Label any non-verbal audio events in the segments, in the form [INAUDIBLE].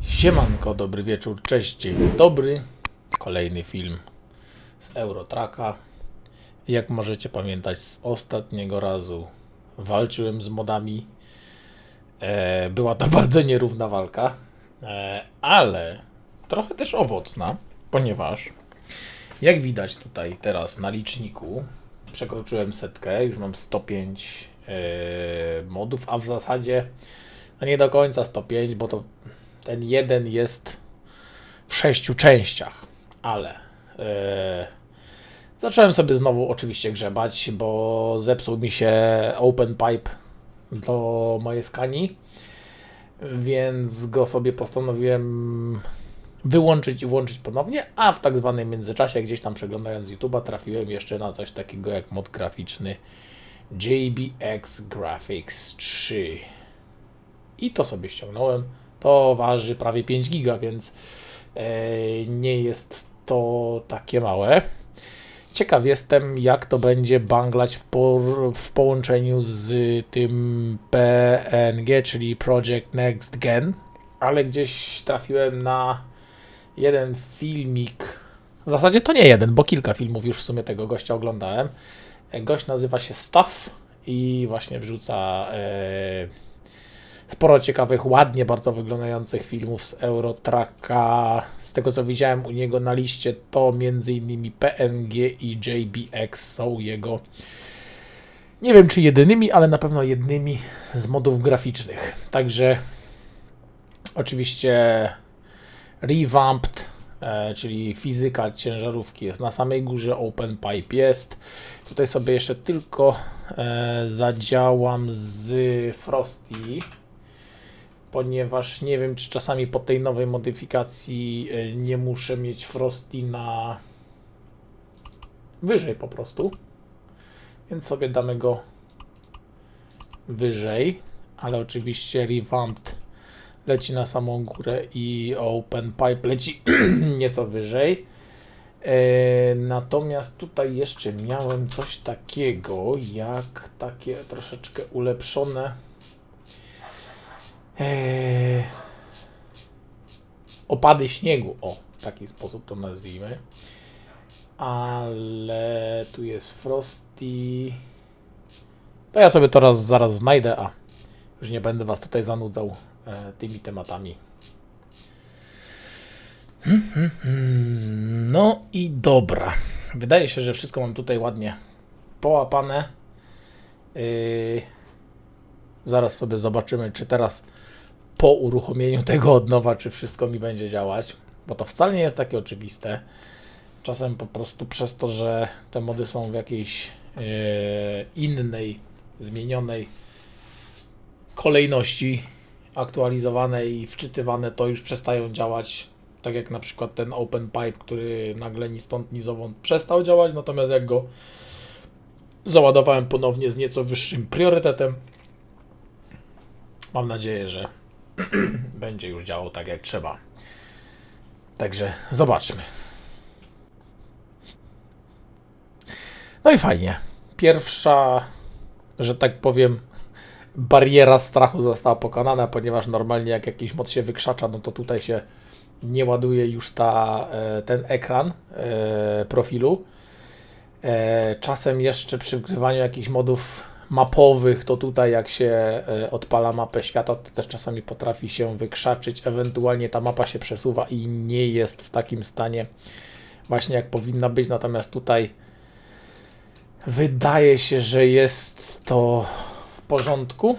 Siemanko, dobry wieczór, cześć, dzień dobry. Kolejny film z Eurotraka. Jak możecie pamiętać z ostatniego razu walczyłem z modami. E, była to [LAUGHS] bardzo nierówna walka, e, ale trochę też owocna, ponieważ jak widać tutaj teraz na liczniku przekroczyłem setkę, już mam 105 e, modów, a w zasadzie no nie do końca 105, bo to ten jeden jest w sześciu częściach, ale e, zacząłem sobie znowu oczywiście grzebać, bo zepsuł mi się open pipe do mojej skani, więc go sobie postanowiłem wyłączyć i włączyć ponownie, a w tak zwanym międzyczasie, gdzieś tam przeglądając YouTube'a, trafiłem jeszcze na coś takiego jak mod graficzny JBX Graphics 3. I to sobie ściągnąłem. To waży prawie 5 giga, więc e, nie jest to takie małe. Ciekaw jestem, jak to będzie banglać w, w połączeniu z tym PNG, czyli Project Next Gen, ale gdzieś trafiłem na jeden filmik. W zasadzie to nie jeden, bo kilka filmów już w sumie tego gościa oglądałem. E, Gość nazywa się Staff i właśnie wrzuca e, sporo ciekawych, ładnie bardzo wyglądających filmów z Eurotraka. Z tego co widziałem u niego na liście, to m.in. PNG i JBX są jego. Nie wiem czy jedynymi, ale na pewno jednymi z modów graficznych. Także oczywiście revamped, e, czyli fizyka ciężarówki jest na samej górze, open pipe jest. Tutaj sobie jeszcze tylko e, zadziałam z Frosty ponieważ nie wiem, czy czasami po tej nowej modyfikacji e, nie muszę mieć Frosty na wyżej po prostu. Więc sobie damy go wyżej, ale oczywiście revamped leci na samą górę i open pipe leci [CLEARS THROAT] nieco wyżej. E, natomiast tutaj jeszcze miałem coś takiego, jak takie troszeczkę ulepszone Eee, opady śniegu, o, w taki sposób to nazwijmy. Ale tu jest Frosty. To ja sobie to raz, zaraz znajdę, a już nie będę Was tutaj zanudzał e, tymi tematami. Hmm, hmm, hmm. No i dobra. Wydaje się, że wszystko mam tutaj ładnie połapane. Yy, zaraz sobie zobaczymy, czy teraz po uruchomieniu [LAUGHS] tego od nowa, czy wszystko mi będzie działać, bo to wcale nie jest takie oczywiste. Czasem po prostu przez to, że te mody są w jakiejś e, innej, zmienionej kolejności aktualizowane i wczytywane, to już przestają działać. Tak jak na przykład ten Open Pipe, który nagle ni stąd, ni zowąd przestał działać, natomiast jak go załadowałem ponownie z nieco wyższym priorytetem, mam nadzieję, że [CLEARS THROAT] będzie już działał tak jak trzeba. Także zobaczmy. No i fajnie. Pierwsza, że tak powiem, bariera strachu została pokonana, ponieważ normalnie jak jakiś mod się wykrzacza, no to tutaj się nie ładuje już ta, e, ten ekran e, profilu. E, Czasem jeszcze przy wgrywaniu jakichś modów mapowych, to tutaj jak się odpala mapę świata, to też czasami potrafi się wykrzaczyć, ewentualnie ta mapa się przesuwa i nie jest w takim stanie właśnie jak powinna być, natomiast tutaj wydaje się, że jest to porządku.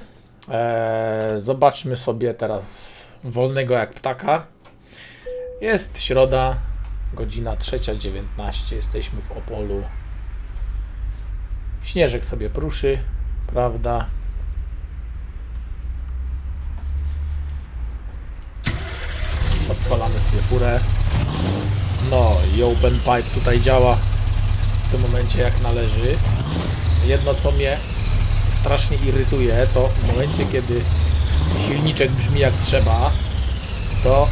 Eee, zobaczmy sobie teraz wolnego jak ptaka. Jest środa, godzina 3.19, jesteśmy w Opolu. Śnieżek sobie pruszy, prawda? Odpalamy sobie furę. No i open pipe tutaj działa w tym momencie jak należy. Jedno co mnie strasznie irytuje to w momencie kiedy silniczek brzmi jak trzeba to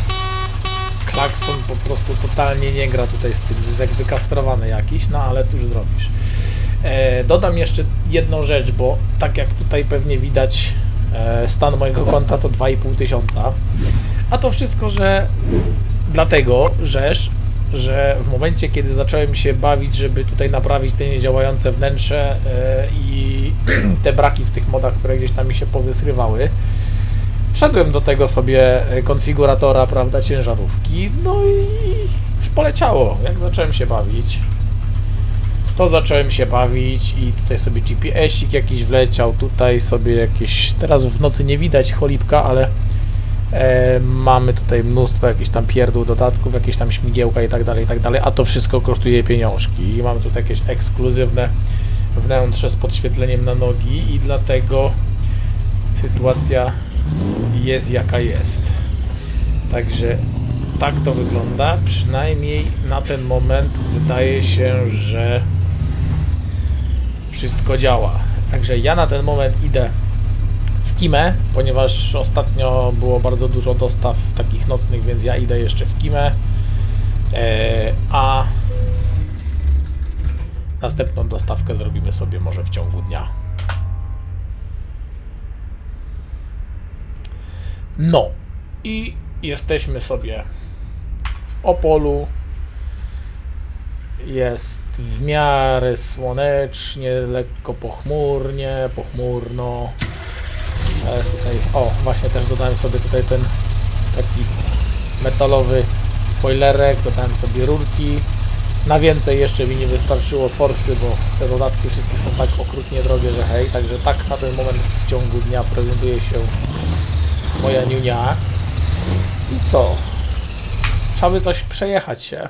klakson po prostu totalnie nie gra tutaj z tym, jest jak wykastrowany jakiś, no ale cóż zrobisz. E, dodam jeszcze jedną rzecz, bo tak jak tutaj pewnie widać e, stan mojego konta to 2,5 tysiąca, a to wszystko, że dlatego, żeż, że w momencie, kiedy zacząłem się bawić, żeby tutaj naprawić te niedziałające wnętrze e, i [CLEARS THROAT] te braki w tych modach, które gdzieś tam mi się powysrywały, wszedłem do tego sobie e, konfiguratora, prawda, ciężarówki, no i już poleciało, jak zacząłem się bawić. To zacząłem się bawić i tutaj sobie GPS-ik jakiś wleciał, tutaj sobie jakieś, teraz w nocy nie widać cholipka, ale mamy tutaj mnóstwo jakichś tam pierdół, dodatków, jakieś tam śmigiełka i tak dalej, i tak dalej, a to wszystko kosztuje pieniążki i mamy tutaj jakieś ekskluzywne wnętrze z podświetleniem na nogi i dlatego sytuacja jest jaka jest. Także tak to wygląda. Przynajmniej na ten moment wydaje się, że wszystko działa. Także ja na ten moment idę Kimę, ponieważ ostatnio było bardzo dużo dostaw takich nocnych, więc ja idę jeszcze w Kimę. E, a następną dostawkę zrobimy sobie może w ciągu dnia. No i jesteśmy sobie w Opolu. Jest w miarę słonecznie, lekko pochmurnie, pochmurno. Jest tutaj, o właśnie też dodałem sobie tutaj ten taki metalowy spoilerek, dodałem sobie rurki. Na więcej jeszcze mi nie wystarczyło forsy, bo te dodatki wszystkie są tak okrutnie drogie, że hej, także tak na ten moment w ciągu dnia prezentuje się moja niunia. I co? Trzeba by coś przejechać się.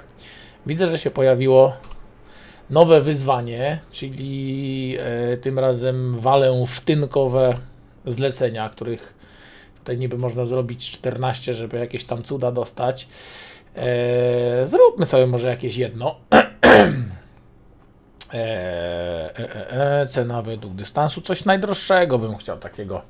Widzę, że się pojawiło nowe wyzwanie, czyli e, tym razem walę wtynkowe zlecenia, których tutaj niby można zrobić 14, żeby jakieś tam cuda dostać. E, zróbmy sobie może jakieś jedno. [CLEARS THROAT] E, e, e, e, cena według dystansu, coś najdroższego bym chciał takiego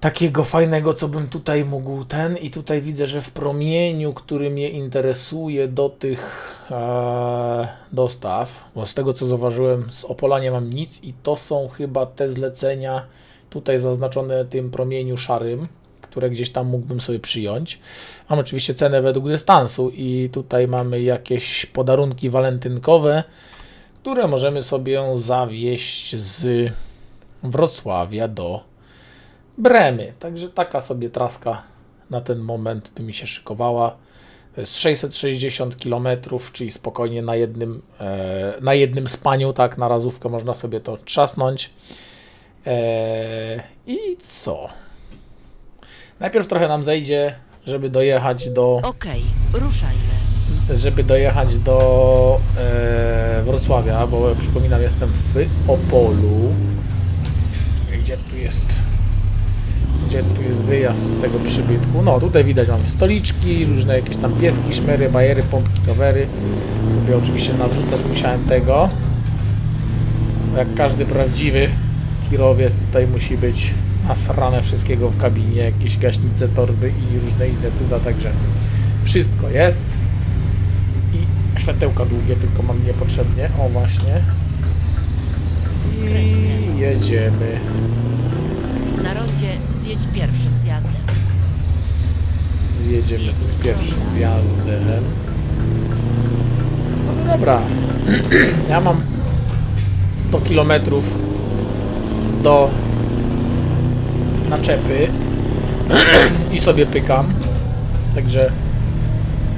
takiego fajnego, co bym tutaj mógł ten i tutaj widzę, że w promieniu, który mnie interesuje do tych e, dostaw, bo z tego co zauważyłem z Opola nie mam nic i to są chyba te zlecenia tutaj zaznaczone tym promieniu szarym, które gdzieś tam mógłbym sobie przyjąć. Mam oczywiście cenę według dystansu i tutaj mamy jakieś podarunki walentynkowe, które możemy sobie zawieść z Wrocławia do Bremy. Także taka sobie traska na ten moment by mi się szykowała. Jest 660 km, czyli spokojnie na jednym, e, na jednym spaniu, tak, na razówkę można sobie to trzasnąć. E, I co? Najpierw trochę nam zejdzie, żeby dojechać do, Okej, ruszajmy. żeby dojechać do e, Wrocławia, bo przypominam, jestem w Opolu. Gdzie tu jest gdzie tu jest wyjazd z tego przybytku. No, tutaj widać mamy stoliczki, różne jakieś tam pieski, szmery, bajery, pompki, rowery. Sobie oczywiście nawrzucać musiałem tego. Jak każdy prawdziwy tirowiec tutaj musi być nasrane wszystkiego w kabinie, jakieś gaśnice, torby i różne inne cuda, także wszystko jest. I światełka długie, tylko mam niepotrzebnie. O właśnie. I jedziemy. Na rondzie zjedź pierwszym zjazdem. Zjedziemy Zjedź z pierwszym ronda. zjazdem. No dobra. [CLEARS THROAT] Ja mam 100 km do naczepy [CLEARS THROAT] i sobie pykam. Także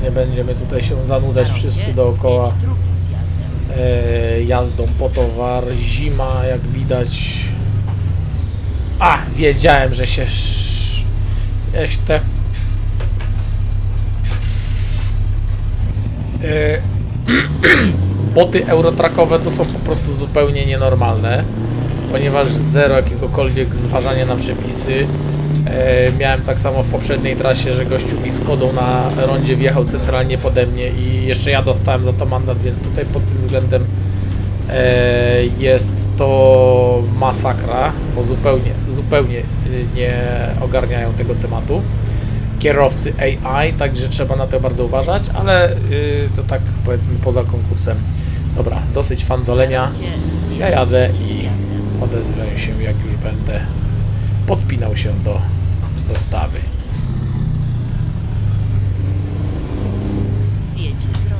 nie będziemy tutaj się Na zanudzać rondzie wszyscy dookoła Zjedź drugim zjazdem. e, jazdą po towar. Zima, jak widać. A, wiedziałem, że się. sz- Jeszcze. E, [CLEARS THROAT] boty eurotrakowe to są po prostu zupełnie nienormalne, ponieważ zero jakiegokolwiek zważania na przepisy. E, miałem tak samo w poprzedniej trasie, że gościu mi z kodą na rondzie wjechał centralnie pode mnie i jeszcze ja dostałem za to mandat, więc tutaj pod tym względem e, jest to masakra, bo zupełnie, zupełnie y, nie ogarniają tego tematu. kierowcy AI, także trzeba na to bardzo uważać, ale y, to tak powiedzmy poza konkursem. Dobra, dosyć fanzolenia. Ja jadę i odezwę się, jak już będę podpinał się do dostawy. Zjedź z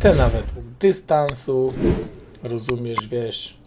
Cena według dystansu. Rozumiesz, wiesz.